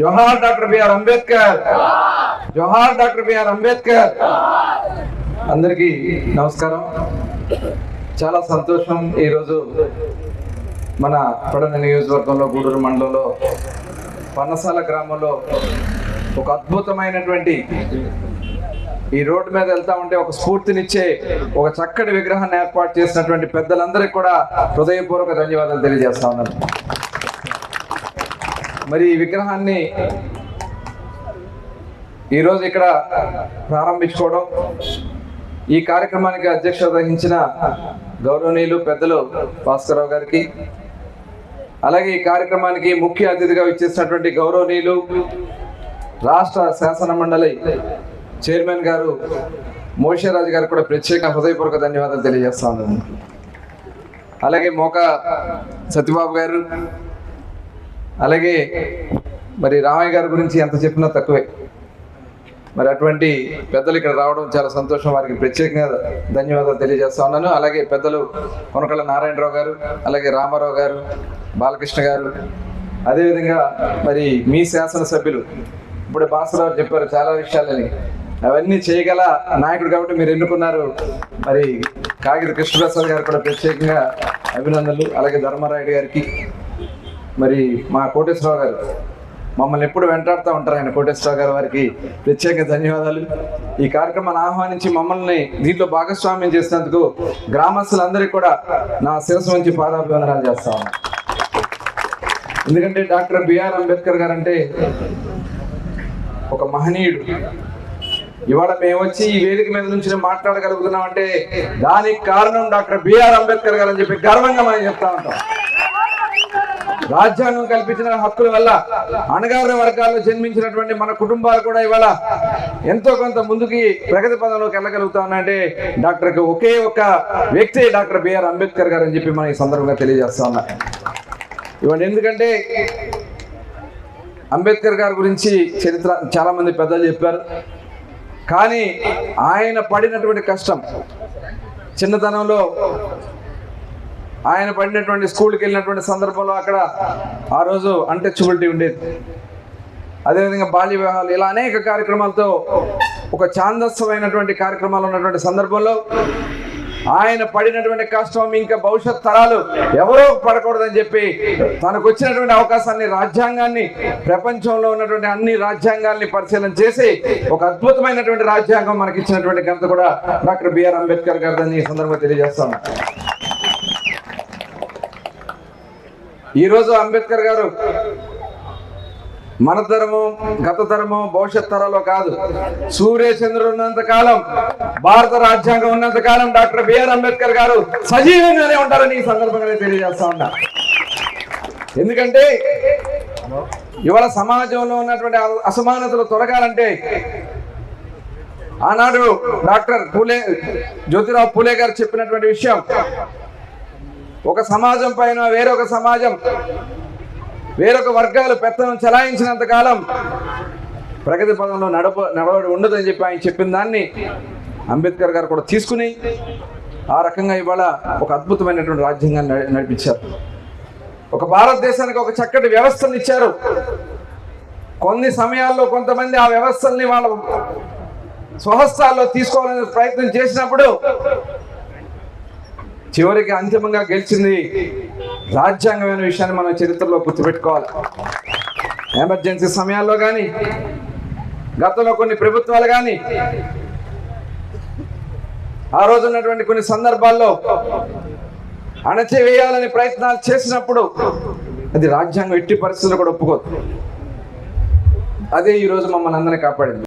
జోహార్ doctor B R Ambedkar. జోహార్ doctor B R Ambedkar. అందరికీ నమస్కారం. చాలా సంతోషం ఈరోజు మన పడన నియోజకవర్గంలో గూడూరు మండలంలో పన్నసాల గ్రామంలో ఒక అద్భుతమైనటువంటి ఈ రోడ్డు మీద వెళ్తా ఉంటే ఒక స్ఫూర్తినిచ్చే ఒక చక్కటి విగ్రహాన్ని ఏర్పాటు చేసినటువంటి పెద్దలందరికీ కూడా హృదయపూర్వక ధన్యవాదాలు తెలియజేస్తా ఉన్నాను. మరి ఈ విగ్రహాన్ని ఈరోజు ఇక్కడ ప్రారంభించుకోవడం ఈ కార్యక్రమానికి అధ్యక్షత వహించిన గౌరవనీయులు పెద్దలు భాస్కరరావు గారికి అలాగే ఈ కార్యక్రమానికి ముఖ్య అతిథిగా ఇచ్చేసినటువంటి గౌరవనీయులు రాష్ట్ర శాసన మండలి చైర్మన్ గారు మోషేరాజు గారికి కూడా ప్రత్యేక హృదయపూర్వక ధన్యవాదాలు తెలియజేస్తా ఉన్నాను. అలాగే మోకా సత్యబాబు గారు అలాగే మరి రామయ్య గారి గురించి ఎంత చెప్పినా తక్కువే. మరి అటువంటి పెద్దలు ఇక్కడ రావడం చాలా సంతోషం. వారికి ప్రత్యేకంగా ధన్యవాదాలు తెలియజేస్తా ఉన్నాను. అలాగే పెద్దలు కొనకళ్ళ నారాయణరావు గారు అలాగే రామారావు గారు బాలకృష్ణ గారు. అదేవిధంగా మరి మీ శాసనసభ్యులు ఇప్పుడు భాస్కరరావు చెప్పారు చాలా విషయాలని. అవన్నీ చేయగల నాయకుడు కాబట్టి మీరు ఎన్నుకున్నారు. మరి కాగిత కృష్ణప్రసాద్ గారు కూడా ప్రత్యేకంగా అభినందనలు. అలాగే ధర్మారాయుడు గారికి మరి మా కోటేశ్వరరావు గారు మమ్మల్ని ఎప్పుడు వెంటాడుతూ ఉంటారు ఆయన కోటేశ్వరరావు గారు వారికి ప్రత్యేక ధన్యవాదాలు. ఈ కార్యక్రమాన్ని ఆహ్వానించి మమ్మల్ని దీంట్లో భాగస్వామ్యం చేసినందుకు గ్రామస్తులందరికీ కూడా నా శిరస్సు నుంచి పాదాభివందనాలు చేస్తా ఎందుకంటే డాక్టర్ బిఆర్ అంబేద్కర్ గారు అంటే ఒక మహనీయుడు. ఇవాళ మేము వచ్చి ఈ వేదిక మీద నుంచి మాట్లాడగలుగుతున్నాం అంటే దానికి కారణం డాక్టర్ బిఆర్ అంబేద్కర్ గారు అని చెప్పి గర్వంగా మనం చెప్తా ఉంటాం. రాజ్యాంగం కల్పించిన హక్కుల వల్ల అణగారిన వర్గాల్లో జన్మించినటువంటి మన కుటుంబాలు కూడా ఇవాళ ఎంతో కొంత ముందుకి ప్రగతి పదంలోకి వెళ్ళగలుగుతా ఉన్నాయంటే డాక్టర్ ఒకే ఒక వ్యక్తి డాక్టర్ బిఆర్ అంబేద్కర్ గారు అని చెప్పి మనం ఈ సందర్భంగా తెలియజేస్తా ఉన్నా. ఇవాళ ఎందుకంటే అంబేద్కర్ గారి గురించి చరిత్ర చాలా మంది పెద్దలు చెప్పారు. కానీ ఆయన పడినటువంటి కష్టం చిన్నతనంలో ఆయన పడినటువంటి స్కూల్కి వెళ్ళినటువంటి సందర్భంలో అక్కడ ఆ రోజు అన్టచబిలిటీ ఉండేది. అదేవిధంగా బాల్య వివాహాలు ఇలా అనేక కార్యక్రమాలతో ఒక ఛాందస్సమైనటువంటి కార్యక్రమాలు ఉన్నటువంటి సందర్భంలో ఆయన పడినటువంటి కష్టం ఇంకా భవిష్యత్ తరాలు ఎవరో పడకూడదని చెప్పి తనకు వచ్చినటువంటి అవకాశాన్ని రాజ్యాంగాన్ని ప్రపంచంలో ఉన్నటువంటి అన్ని రాజ్యాంగాల్ని పరిశీలన చేసి ఒక అద్భుతమైనటువంటి రాజ్యాంగం మనకి ఇచ్చినటువంటి ఘనత కూడా డాక్టర్ బిఆర్ అంబేద్కర్ గారిని ఈ సందర్భంగా తెలియజేస్తాను ఈరోజు అంబేద్కర్ గారు మన తరము గత తరము భవిష్యత్ తరాలో కాదు. సూర్యచంద్రుడు ఉన్నంత కాలం భారత రాజ్యాంగం ఉన్నంత కాలం డాక్టర్ బిఆర్ అంబేద్కర్ గారు సజీవంగానే ఉంటారని ఈ సందర్భంగానే తెలియజేస్తా ఉన్నా. ఎందుకంటే ఇవాళ సమాజంలో ఉన్నటువంటి అసమానతలు తొలగాలంటే ఆనాడు డాక్టర్ పూలే జ్యోతిరావు పూలే గారు చెప్పినటువంటి విషయం ఒక సమాజం పైన వేరొక సమాజం వేరొక వర్గాలు పెత్తనం చలాయించినంత కాలం ప్రగతి పదంలో నడప నడవడి ఉండదని చెప్పి ఆయన చెప్పిన దాన్ని అంబేద్కర్ గారు కూడా తీసుకుని ఆ రకంగా ఇవాళ ఒక అద్భుతమైనటువంటి రాజ్యాంగాన్ని నడిపించారు. ఒక భారతదేశానికి ఒక చక్కటి వ్యవస్థను ఇచ్చారు. కొన్ని సమయాల్లో కొంతమంది ఆ వ్యవస్థల్ని వాళ్ళ స్వహస్తాల్లో తీసుకోవాలనే ప్రయత్నం చేసినప్పుడు చివరికి అంతిమంగా గెలిచింది రాజ్యాంగమైన విషయాన్ని మనం చరిత్రలో గుర్తుపెట్టుకోవాలి. ఎమర్జెన్సీ సమయాల్లో కానీ గతంలో కొన్ని ప్రభుత్వాలు కానీ ఆ రోజు ఉన్నటువంటి కొన్ని సందర్భాల్లో అణచివేయాలని ప్రయత్నాలు చేసినప్పుడు అది రాజ్యాంగం ఎట్టి పరిస్థితుల్లో కూడా ఒప్పుకోదు. అదే ఈరోజు మమ్మల్ని అందరినీ కాపాడింది.